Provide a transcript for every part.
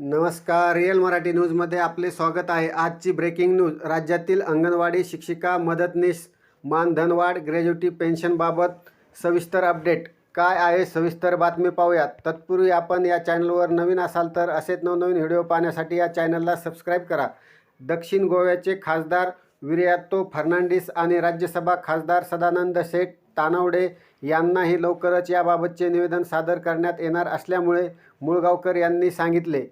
नमस्कार रिअल मराठी न्यूजमध्ये आपले स्वागत आहे. आजची ब्रेकिंग न्यूज राज्यातील अंगणवाडी शिक्षिका मदतनीस मानधनवाढ ग्रॅज्युटी पेन्शनबाबत सविस्तर अपडेट. काय आहे सविस्तर बातमी पाहूयात. तत्पूर्वी आपण या चॅनलवर नवीन असाल तर असेच नवनवीन व्हिडिओ पाहण्यासाठी या चॅनलला सबस्क्राईब करा. दक्षिण गोव्याचे खासदार विरियात्तो फर्नांडिस आणि राज्यसभा खासदार सदानंद शेठ तानवडे यांनाही लवकरच याबाबतचे निवेदन सादर करण्यात येणार असल्यामुळे मुळगावकर यांनी सांगितले.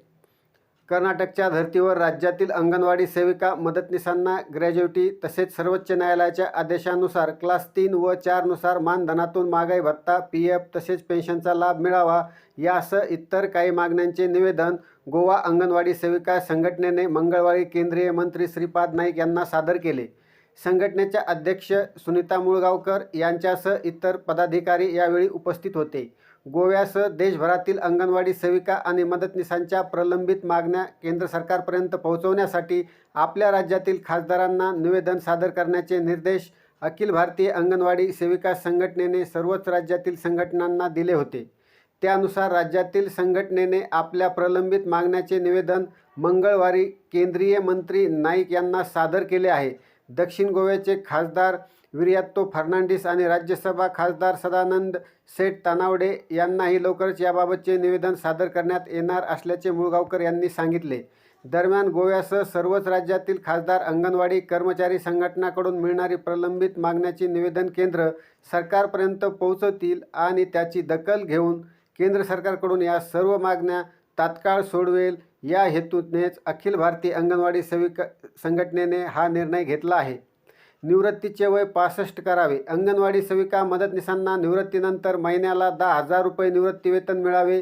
कर्नाटकच्या धर्तीवर राज्यातील अंगणवाडी सेविका मदतनीसांना ग्रॅज्युटी तसेच सर्वोच्च न्यायालयाच्या आदेशानुसार क्लास तीन व चारनुसार मानधनातून महागाई भत्ता पी एफ तसेच पेन्शनचा लाभ मिळावा यासह इतर काही मागण्यांचे निवेदन गोवा अंगणवाडी सेविका संघटनेने मंगळवारी केंद्रीय मंत्री श्रीपाद नाईक यांना सादर केले. संघटनेच्या अध्यक्ष सुनीता मुळगावकर यांच्यासह इतर पदाधिकारी यावेळी उपस्थित होते. गोव्यासह देशभरातील अंगणवाडी सेविका आणि मदतनीसांच्या प्रलंबित मागण्या केंद्र सरकारपर्यंत पोहोचवण्यासाठी आपल्या राज्यातील खासदारांना निवेदन सादर करण्याचे निर्देश अखिल भारतीय अंगणवाडी सेविका संघटनेने सर्वच राज्यातील संघटनांना दिले होते. त्यानुसार राज्यातील संघटनेने आपल्या प्रलंबित मागण्याचे निवेदन मंगळवारी केंद्रीय मंत्री नाईक यांना सादर केले आहे. दक्षिण गोव्याचे खासदार विर्यात्तो फर्नांडिस आणि राज्यसभा खासदार सदानंद सेठ तानावडे यांनाही लवकरच याबाबतचे निवेदन सादर करण्यात येणार असल्याचे मुळगावकर यांनी सांगितले. दरम्यान गोव्यासह सर्वच राज्यातील खासदार अंगणवाडी कर्मचारी संघटनाकडून मिळणारी प्रलंबित मागण्याची निवेदन केंद्र सरकारपर्यंत पोहोचवतील आणि त्याची दखल घेऊन केंद्र सरकारकडून या सर्व मागण्या तात्काळ सोडवेल. या हेतूनेच अखिल भारतीय अंगणवाडी सेविका संघटनेने हा निर्णय घेतला आहे. निवृत्तीचे वय पासष्ट करावे. अंगणवाडी सेविका मदतनीसांना निवृत्तीनंतर महिन्याला दहा हजार रुपये निवृत्तीवेतन मिळावे.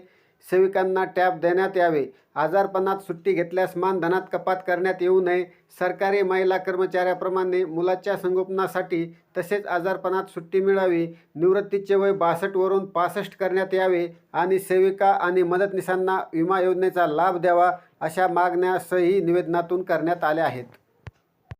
सेविकांना टॅब देण्यात यावे. आजारपणात सुट्टी घेतल्यास मानधनात कपात करण्यात येऊ नये. सरकारी महिला कर्मचाऱ्याप्रमाणे मुलाच्या संगोपनासाठी तसेच आजारपणात सुट्टी मिळावी. निवृत्तीचे वय बासष्टवरून पासष्ट करण्यात यावे आणि सेविका आणि मदतनीसांना विमा योजनेचा लाभ द्यावा अशा मागण्या सही निवेदनातून करण्यात आल्या आहेत.